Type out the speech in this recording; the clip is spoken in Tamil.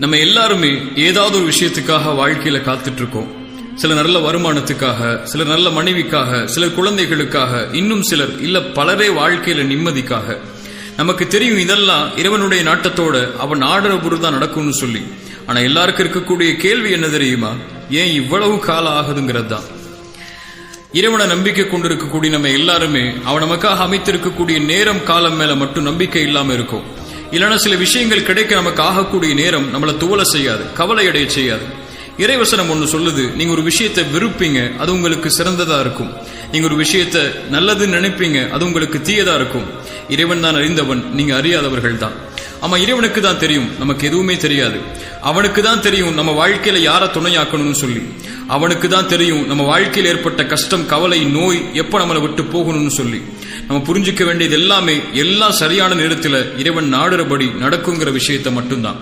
நம்ம எல்லாருமே ஏதாவது ஒரு விஷயத்துக்காக வாழ்க்கையில காத்துட்டு இருக்கோம் சில நல்ல வருமானத்துக்காக சிலர் நல்ல மனைவிக்காக சிலர் குழந்தைகளுக்காக இன்னும் சிலர் இல்ல பலரே வாழ்க்கையில நிம்மதிக்காக. நமக்கு தெரியும் இதெல்லாம் இறைவனுடைய நாட்டத்தோட அவன் ஆடுற தான் நடக்கும்னு சொல்லி. ஆனா எல்லாருக்கும் இருக்கக்கூடிய கேள்வி என்ன தெரியுமா? ஏன் இவ்வளவு காலம் ஆகுதுங்கிறது தான் இறைவனை நம்பிக்கை கொண்டிருக்கக்கூடிய நம்ம எல்லாருமே அவன் நமக்காக அமைத்திருக்கக்கூடிய நேரம் காலம் மேல மட்டும் நம்பிக்கை இல்லாம இருக்கும். இல்லைன்னா சில விஷயங்கள் கிடைக்க நமக்கு ஆகக்கூடிய நேரம் நம்மளை துவலை செய்யாது கவலை அடைய செய்யாது. இறைவசனம் ஒன்று சொல்லுது நீங்க ஒரு விஷயத்தை விருப்பீங்க அது உங்களுக்கு சிறந்ததா இருக்கும். நீங்க ஒரு விஷயத்தை நல்லதுன்னு நினைப்பீங்க அது உங்களுக்கு தீயதா இருக்கும். இறைவன் தான் அறிந்தவன் நீங்க அறியாதவர்கள் தான். ஆமா இறைவனுக்கு தான் தெரியும். நமக்கு எதுவுமே தெரியாது. அவனுக்கு தான் தெரியும் நம்ம வாழ்க்கையில யாரை துணையாக்கணும்னு சொல்லி. அவனுக்கு தான் தெரியும் நம்ம வாழ்க்கையில் ஏற்பட்ட கஷ்டம் கவலை நோய் எப்ப நம்மளை விட்டு போகணும்னு சொல்லி. நம்ம புரிஞ்சுக்க வேண்டியது எல்லாமே எல்லாம் சரியான நேரத்தில் இறைவன் நாடுறபடி நடக்குங்கிற விஷயத்தை மட்டும்தான்.